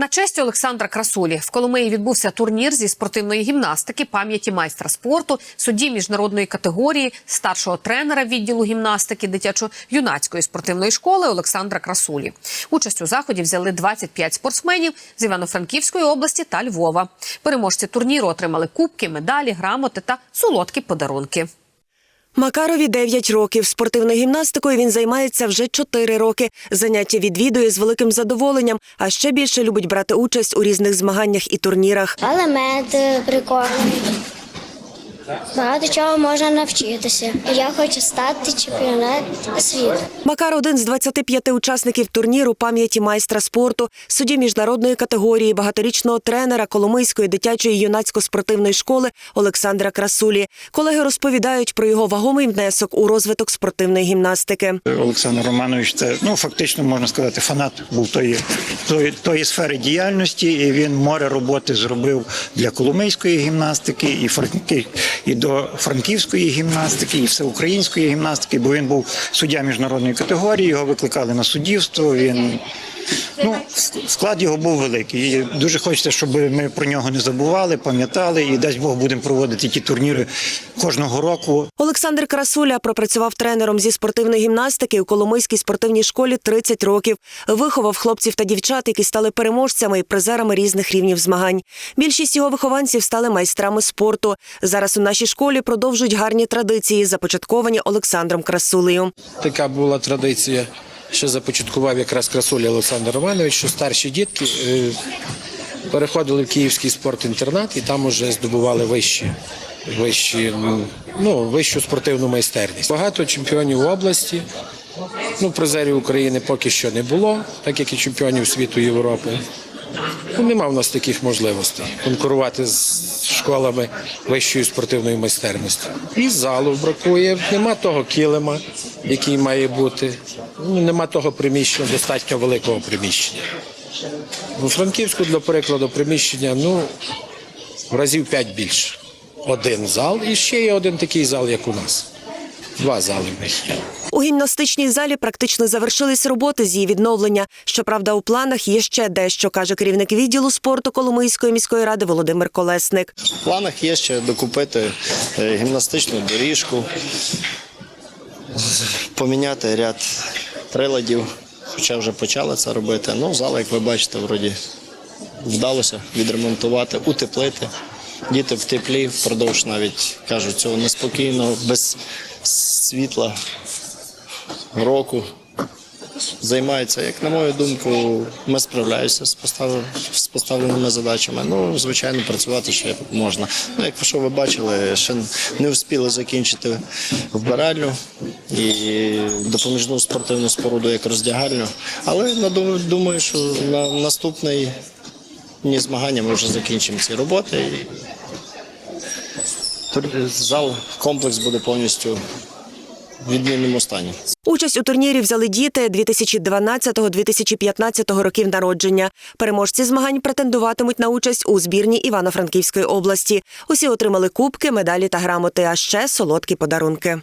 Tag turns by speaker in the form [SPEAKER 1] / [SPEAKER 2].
[SPEAKER 1] На честь Олександра Красулі в Коломиї відбувся турнір зі спортивної гімнастики пам'яті майстра спорту, судді міжнародної категорії, старшого тренера відділу гімнастики дитячо-юнацької спортивної школи Олександра Красулі. Участь у заході взяли 25 спортсменів з Івано-Франківської області та Львова. Переможці турніру отримали кубки, медалі, грамоти та солодкі подарунки.
[SPEAKER 2] Макарові 9 років. Спортивною гімнастикою він займається вже 4 роки. Заняття відвідує з великим задоволенням, а ще більше любить брати участь у різних змаганнях і турнірах.
[SPEAKER 3] Елемент прикольні. Багато чого можна навчитися. Я хочу стати чемпіонат світу.
[SPEAKER 2] Макар один з 25 учасників турніру пам'яті майстра спорту, судді міжнародної категорії, багаторічного тренера Коломийської дитячої юнацько-спортивної школи Олександра Красулі. Колеги розповідають про його вагомий внесок у розвиток спортивної гімнастики.
[SPEAKER 4] Олександр Романович це ну фактично можна сказати, фанат був тої, тої, тої сфери діяльності, і він море роботи зробив для коломийської гімнастики і франки і до франківської гімнастики, і всеукраїнської гімнастики, бо він був суддя міжнародної категорії, його викликали на суддівство. Він ну склад його був великий. І дуже хочеться, щоб ми про нього не забували, пам'ятали і дасть Бог будемо проводити ті турніри кожного року.
[SPEAKER 2] Олександр Красуля пропрацював тренером зі спортивної гімнастики у Коломийській спортивній школі 30 років. Виховав хлопців та дівчат, які стали переможцями і призерами різних рівнів змагань. Більшість його вихованців стали майстрами спорту. Зараз у нашій школі продовжують гарні традиції, започатковані Олександром Красулею.
[SPEAKER 5] Така була традиція, що започаткував якраз красуля Олександр Романович, що старші дітки е, переходили в Київський спортінтернат і там уже здобували вищі, вищі, ну, вищу спортивну майстерність. Багато чемпіонів області, ну, призерів України поки що не було, так як і чемпіонів світу Європи. Ну, нема в нас таких можливостей конкурувати з школами вищої спортивної майстерності. І залу бракує, нема того килима, який має бути. Нема того приміщення, достатньо великого приміщення. У Франківську, для прикладу, приміщення ну, в разів п'ять більше. Один зал і ще є один такий зал, як у нас. Два зали в них є.
[SPEAKER 2] У гімнастичній залі практично завершились роботи з її відновлення. Щоправда, у планах є ще дещо, каже керівник відділу спорту Коломийської міської ради Володимир Колесник.
[SPEAKER 6] В планах є ще докупити е, гімнастичну доріжку, поміняти ряд приладів, хоча вже почали це робити. Ну, зал, як ви бачите, вроді вдалося відремонтувати, утеплити. Діти в теплі впродовж навіть кажуть, цього неспокійно, без світла року. Займаються, як на мою думку, ми справляємося з постав- з поставленими задачами. Ну, звичайно, працювати ще можна. Ну, як що ви бачили, ще не встигли закінчити вбиральню і допоміжну спортивну споруду як роздягальню. Але думаю, що на наступний дні змагання ми вже закінчимо ці роботи. І зал, комплекс буде повністю відмінному стані.
[SPEAKER 2] Участь у турнірі взяли діти 2012-2015 років народження. Переможці змагань претендуватимуть на участь у збірні Івано-Франківської області. Усі отримали кубки, медалі та грамоти, а ще солодкі подарунки.